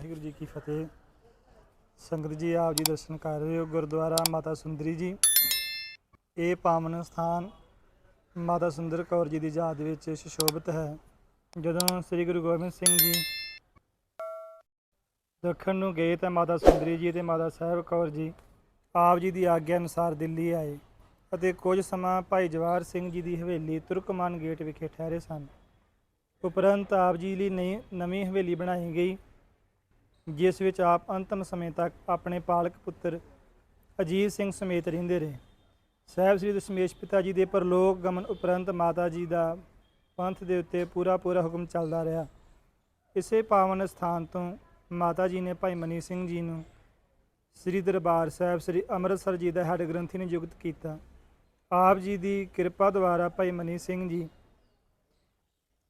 ਵਾਹਿਗੁਰੂ ਜੀ ਕੀ ਫਤਿਹ। ਸੰਗਤ ਜੀ, ਆਪ ਜੀ ਦਰਸ਼ਨ ਕਰ ਰਹੇ ਹੋ ਗੁਰਦੁਆਰਾ ਮਾਤਾ ਸੁੰਦਰੀ ਜੀ। ਇਹ ਪਾਵਨ ਸਥਾਨ ਮਾਤਾ ਸੁੰਦਰ ਕੌਰ ਜੀ ਦੀ ਯਾਦ ਵਿੱਚ ਸੁਸ਼ੋਭਿਤ ਹੈ। ਜਦੋਂ ਸ੍ਰੀ ਗੁਰੂ ਗੋਬਿੰਦ ਸਿੰਘ ਜੀ ਦੱਖਣ ਨੂੰ ਗਏ ਤਾਂ ਮਾਤਾ ਸੁੰਦਰੀ ਜੀ ਤੇ ਮਾਤਾ ਸਾਹਿਬ ਕੌਰ ਜੀ ਆਪ ਜੀ ਦੀ ਆਗਿਆ ਅਨੁਸਾਰ ਦਿੱਲੀ ਆਏ ਅਤੇ ਕੁਝ ਸਮਾਂ ਭਾਈ ਜਵਾਹਰ ਸਿੰਘ ਜੀ ਦੀ ਹਵੇਲੀ ਤੁਰਕਮਾਨ ਗੇਟ ਵਿਖੇ ਠਹਿਰੇ ਸਨ। ਉਪਰੰਤ ਆਪ ਜੀ ਲਈ ਨਈ ਨਵੀਂ ਹਵੇਲੀ ਬਣਾਈ ਗਈ। ਜਿਸ ਵਿੱਚ ਆਪ ਅੰਤਮ ਸਮੇਂ ਤੱਕ ਆਪਣੇ ਪਾਲਕ ਪੁੱਤਰ ਅਜੀਤ ਸਿੰਘ ਸਮੇਤ ਰਹਿੰਦੇ ਰਹੇ। ਸਾਹਿਬ ਸ੍ਰੀ ਦਸ਼ਮੇਸ਼ ਪਿਤਾ ਜੀ ਦੇ ਪਰਲੋਕ ਗਮਨ ਉਪਰੰਤ ਮਾਤਾ ਜੀ ਦਾ ਪੰਥ ਦੇ ਉੱਤੇ ਪੂਰਾ ਪੂਰਾ ਹੁਕਮ ਚੱਲਦਾ ਰਿਹਾ। ਇਸੇ ਪਾਵਨ ਸਥਾਨ ਤੋਂ ਮਾਤਾ ਜੀ ਨੇ ਭਾਈ ਮਨੀ ਸਿੰਘ ਜੀ ਨੂੰ ਸ੍ਰੀ ਦਰਬਾਰ ਸਾਹਿਬ ਸ੍ਰੀ ਅੰਮ੍ਰਿਤਸਰ ਜੀ ਦਾ ਹੈੱਡ ਗ੍ਰੰਥੀ ਨਿਯੁਕਤ ਕੀਤਾ। ਆਪ ਜੀ ਦੀ ਕਿਰਪਾ ਦੁਆਰਾ ਭਾਈ ਮਨੀ ਸਿੰਘ ਜੀ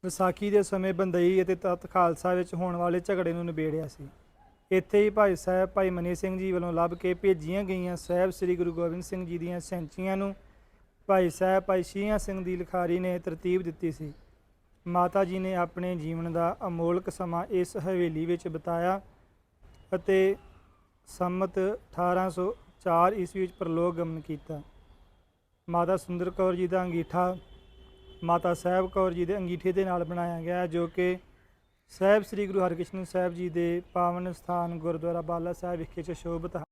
ਵਿਸਾਖੀ ਦੇ ਸਮੇਂ ਬੰਦਈ ਅਤੇ ਤਤ ਖਾਲਸਾ ਵਿੱਚ ਹੋਣ ਵਾਲੇ ਝਗੜੇ ਨੂੰ ਨਿਬੇੜਿਆ ਸੀ। ਇੱਥੇ ਹੀ ਭਾਈ ਸਾਹਿਬ, ਭਾਈ ਮਨੀ ਸਿੰਘ ਜੀ ਵੱਲੋਂ ਲੱਭ ਕੇ ਭੇਜੀਆਂ ਗਈਆਂ ਸਾਹਿਬ ਸ੍ਰੀ ਗੁਰੂ ਗੋਬਿੰਦ ਸਿੰਘ ਜੀ ਦੀਆਂ ਸੈਂਚੀਆਂ ਨੂੰ ਭਾਈ ਸਾਹਿਬ, ਭਾਈ ਸ਼ੀਆਂ ਸਿੰਘ ਦੀ ਲਿਖਾਰੀ ਨੇ ਤਰਤੀਬ ਦਿੱਤੀ ਸੀ। ਮਾਤਾ ਜੀ ਨੇ ਆਪਣੇ ਜੀਵਨ ਦਾ ਅਮੋਲਕ ਸਮਾਂ ਇਸ ਹਵੇਲੀ ਵਿੱਚ ਬਿਤਾਇਆ ਅਤੇ ਸੰਮਤ 1804 ਈਸਵੀ ਵਿੱਚ ਪ੍ਰਲੋਕ ਗਮਨ ਕੀਤਾ। ਮਾਤਾ ਸੁੰਦਰ ਕੌਰ ਜੀ ਦਾ ਅੰਗੀਠਾ ਮਾਤਾ ਸਾਹਿਬ ਕੌਰ ਜੀ ਦੇ ਅੰਗੀਠੇ ਦੇ ਨਾਲ ਬਣਾਇਆ ਗਿਆ ਜੋ ਕਿ ਸਾਹਿਬ ਸ੍ਰੀ ਗੁਰੂ ਹਰਕ੍ਰਿਸ਼ਨ ਸਾਹਿਬ ਜੀ ਦੇ ਪਾਵਨ ਸਥਾਨ ਗੁਰਦੁਆਰਾ ਬਾਲਾ ਸਾਹਿਬ ਵਿਖੇ ਸੁਸ਼ੋਭਿਤ ਹੈ